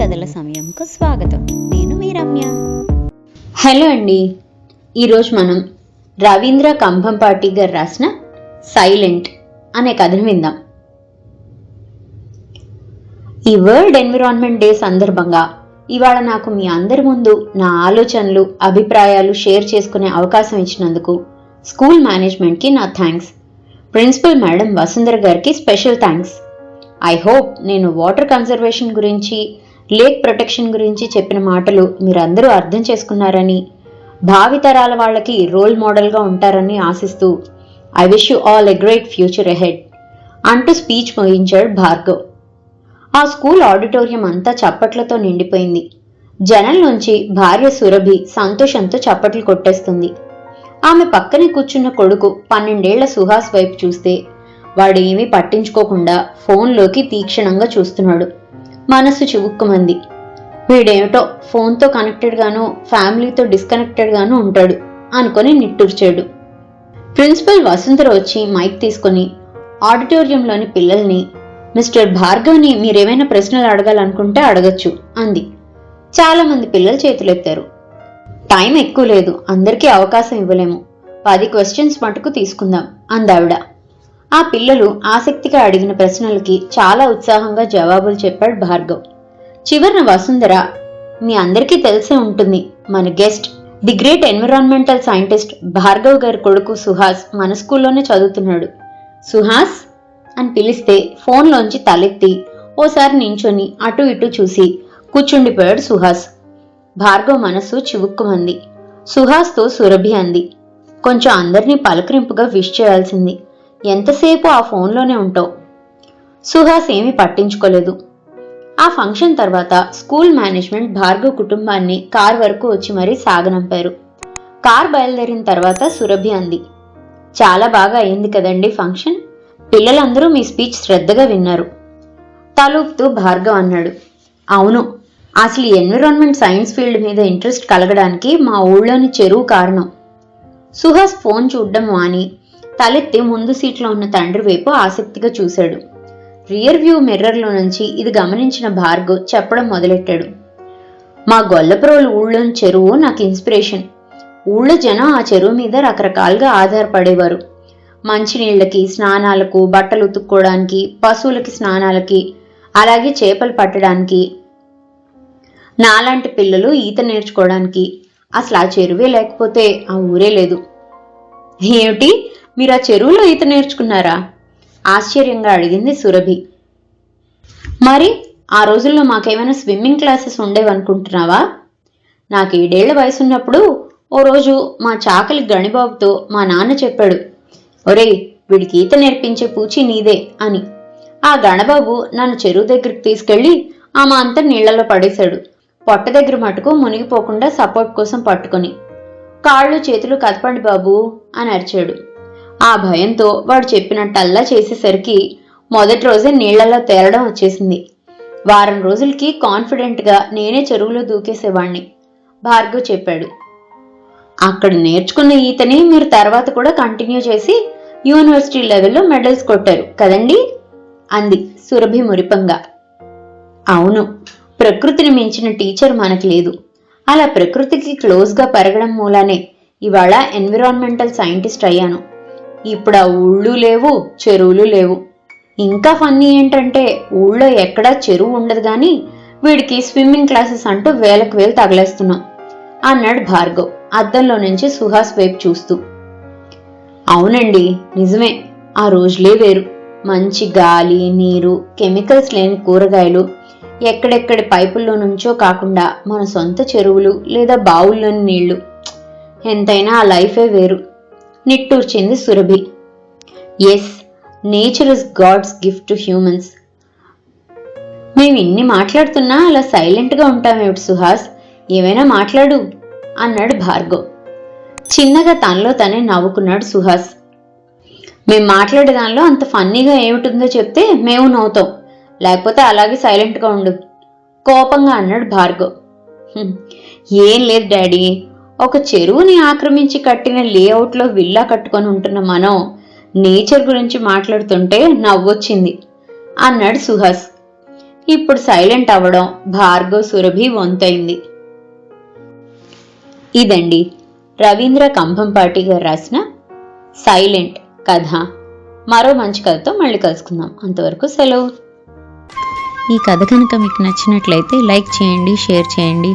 కథల సమయంకు స్వాగతం. నేను మీ రమ్య. హలో అండి. ఈరోజు మనం రవీంద్ర కంభంపాటి గారు రాసిన సైలెంట్ అనే కథను విందాం. ఈ వరల్డ్ ఎన్విరాన్మెంట్ డే సందర్భంగా ఇవాళ నాకు మీ అందరి ముందు నా ఆలోచనలు అభిప్రాయాలు షేర్ చేసుకునే అవకాశం ఇచ్చినందుకు స్కూల్ మేనేజ్మెంట్కి నా థ్యాంక్స్ ప్రిన్సిపల్ మేడం వసుంధర గారికి స్పెషల్ థ్యాంక్స్ ఐ హోప్ నేను వాటర్ కన్జర్వేషన్ గురించి లేక్ ప్రొటెక్షన్ గురించి చెప్పిన మాటలు మీరందరూ అర్థం చేసుకున్నారని భావితరాల వాళ్ళకి రోల్ మోడల్గా ఉంటారని ఆశిస్తూ I wish you all a great future ahead అంటూ స్పీచ్ ముగించాడు భార్గవ్. ఆ స్కూల్ ఆడిటోరియం అంతా చప్పట్లతో నిండిపోయింది. జనం నుంచి భార్య సురభి సంతోషంతో చప్పట్లు కొట్టేస్తుంది. ఆమె పక్కనే కూర్చున్న కొడుకు పన్నెండేళ్ళ సుహాస్ వైపు చూస్తే వాడు ఏమీ పట్టించుకోకుండా ఫోన్లోకి తీక్షణంగా చూస్తున్నాడు. మనస్సు చివుక్కుమంది. వీడేమిటో ఫోన్తో కనెక్టెడ్గాను ఫ్యామిలీతో డిస్కనెక్టెడ్గాను ఉంటాడు అనుకొని నిట్టూర్చాడు. ప్రిన్సిపల్ వసుంధర వచ్చి మైక్ తీసుకొని ఆడిటోరియంలోని పిల్లల్ని మిస్టర్ భార్గవ్ని మీరేమైనా ప్రశ్నలు అడగాలనుకుంటే అడగచ్చు అంది. చాలామంది పిల్లలు చేతులెత్తారు. టైం ఎక్కువ లేదు అందరికీ అవకాశం ఇవ్వలేము. పది క్వశ్చన్స్ మటుకు తీసుకుందాం అందావిడ. ఆ పిల్లలు ఆసక్తిగా అడిగిన ప్రశ్నలకి చాలా ఉత్సాహంగా జవాబులు చెప్పాడు భార్గవ్. చివరిన వసుంధర మీ అందరికీ తెలిసే ఉంటుంది మన guest the great environmental scientist Bhargav గారి కొడుకు సుహాస్ మన స్కూల్లోనే చదువుతున్నాడు. సుహాస్ అని పిలిస్తే ఫోన్లోంచి తలెత్తి ఓసారి నించొని అటు ఇటు చూసి కూర్చుండిపోయాడు సుహాస్. భార్గవ్ మనస్సు చివుక్కుమంది. సుహాస్తో సురభి అంది కొంచెం అందరినీ పలకరింపుగా విష్ చేయాల్సింది. ఎంతసేపు ఆ ఫోన్లోనే ఉంటావు? సుహాస్ ఏమీ పట్టించుకోలేదు. ఆ ఫంక్షన్ తర్వాత స్కూల్ మేనేజ్మెంట్ భార్గవ్ కుటుంబాన్ని కార్ వరకు వచ్చి మరీ సాగనంపారు. కార్ బయలుదేరిన తర్వాత సురభి అంది చాలా బాగా అయింది కదండి ఫంక్షన్? పిల్లలందరూ మీ స్పీచ్ శ్రద్ధగా విన్నారు. తలూపుతూ భార్గవ్ అన్నాడు అవును అసలు ఎన్విరాన్మెంట్ సైన్స్ ఫీల్డ్ మీద ఇంట్రెస్ట్ కలగడానికి మా ఊళ్ళోని చెరువు కారణం. సుహాస్ ఫోన్ చూడడం మాని తలెత్తి ముందు సీట్లో ఉన్న తండ్రి వైపు ఆసక్తిగా చూశాడు. రియర్ వ్యూ మిర్రర్లో నుంచి ఇది గమనించిన భార్గవ్ చెప్పడం మొదలెట్టాడు. మా గొల్లప్రోలు ఊళ్ళోని చెరువు నాకు ఇన్స్పిరేషన్. ఊళ్ళో జనం ఆ చెరువు మీద రకరకాలుగా ఆధారపడేవారు. మంచినీళ్ళకి స్నానాలకు బట్టలు ఉతుక్కోవడానికి పశువులకి స్నానాలకి అలాగే చేపలు పట్టడానికి నాలాంటి పిల్లలు ఈత నేర్చుకోవడానికి. అసలు ఆ చెరువే లేకపోతే ఆ ఊరే లేదు. ఏమిటి? మీరు ఆ చెరువులో ఈత నేర్చుకున్నారా? ఆశ్చర్యంగా అడిగింది సురభి. మరి ఆ రోజుల్లో మాకేమైనా స్విమ్మింగ్ క్లాసెస్ ఉండేవనుకుంటున్నావా? నాకు ఏడేళ్ళ వయసున్నప్పుడు ఓ రోజు మా చాకలి గణిబాబుతో మా నాన్న చెప్పాడు ఒరేయ్ వీడికి ఈత నేర్పించే పూచి నీదే అని. ఆ గణబాబు నన్ను చెరువు దగ్గరికి తీసుకెళ్ళి ఆమె అంతా నీళ్ళలో పడేశాడు పొట్ట దగ్గర మటుకు మునిగిపోకుండా సపోర్ట్ కోసం పట్టుకొని. కాళ్ళు చేతులు కదపండి బాబు అని అరిచాడు. ఆ భయంతో వాడు చెప్పినట్టల్లా చేసేసరికి మొదటి రోజే నీళ్ళలో తేలడం వచ్చేసింది. వారం రోజులకి కాన్ఫిడెంట్గా నేనే చెరువులో దూకేసేవాణ్ణి భార్గవ్ చెప్పాడు. అక్కడ నేర్చుకున్న ఈతని మీరు తర్వాత కూడా కంటిన్యూ చేసి యూనివర్సిటీ లెవెల్లో మెడల్స్ కొట్టారు కదండి? అంది సురభి మురిపంగా. అవును ప్రకృతిని మించిన టీచర్ మనకు లేదు. అలా ప్రకృతికి క్లోజ్గా పెరగడం మూలానే ఇవాళ ఎన్విరాన్మెంటల్ సైంటిస్ట్ అయ్యాను. ఇప్పుడు ఆ ఊళ్ళు లేవు చెరువులు లేవు. ఇంకా ఫన్నీ ఏంటంటే ఊళ్ళో ఎక్కడా చెరువు ఉండదు కానీ వీడికి స్విమ్మింగ్ క్లాసెస్ అంటూ వేలకు వేలు తగలేస్తున్నాం అన్నాడు భార్గవ్ అద్దంలో నుంచి సుహాస్ వైపు చూస్తూ. అవునండి నిజమే ఆ రోజులే వేరు. మంచి గాలి నీరు కెమికల్స్ లేని కూరగాయలు ఎక్కడెక్కడి పైపుల్లో నుంచో కాకుండా మన సొంత చెరువులు లేదా బావుల్లోని నీళ్ళు. ఎంతైనా ఆ లైఫే వేరు. నిట్టూర్చింది Surabhi. Yes nature is God's gift to humans మేము ఇన్ని మాట్లాడుతున్నా అలా సైలెంట్గా ఉంటామేమిటి సుహాస్? ఏమైనా మాట్లాడు అన్నాడు భార్గవ్. చిన్నగా తనలో తనే నవ్వుకున్నాడు సుహాస్. మేము మాట్లాడే దానిలో అంత ఫన్నీగా ఏమిటిందో చెప్తే మేము నవ్వుతాం. లేకపోతే అలాగే సైలెంట్గా ఉండు. కోపంగా అన్నాడు భార్గవ్. ఏం లేదు డాడీ. ఒక చెరువుని ఆక్రమించి కట్టిన లేఅవుట్లో విల్లా కట్టుకొని ఉంటున్న మనం నేచర్ గురించి మాట్లాడుతుంటే నవ్వొచ్చింది. అన్నాడు సుహాస్. ఇప్పుడు సైలెంట్ అవ్వడం భార్గవ్ సురభి వంతైంది. ఇదండి రవీంద్ర కంభంపాటి గారు రాసిన సైలెంట్ కథ. మరో మంచి కథతో మళ్ళీ కలుసుకుందాం. అంతవరకు సెలవు. ఈ కథ కనుక మీకు నచ్చినట్లయితే లైక్ చేయండి షేర్ చేయండి.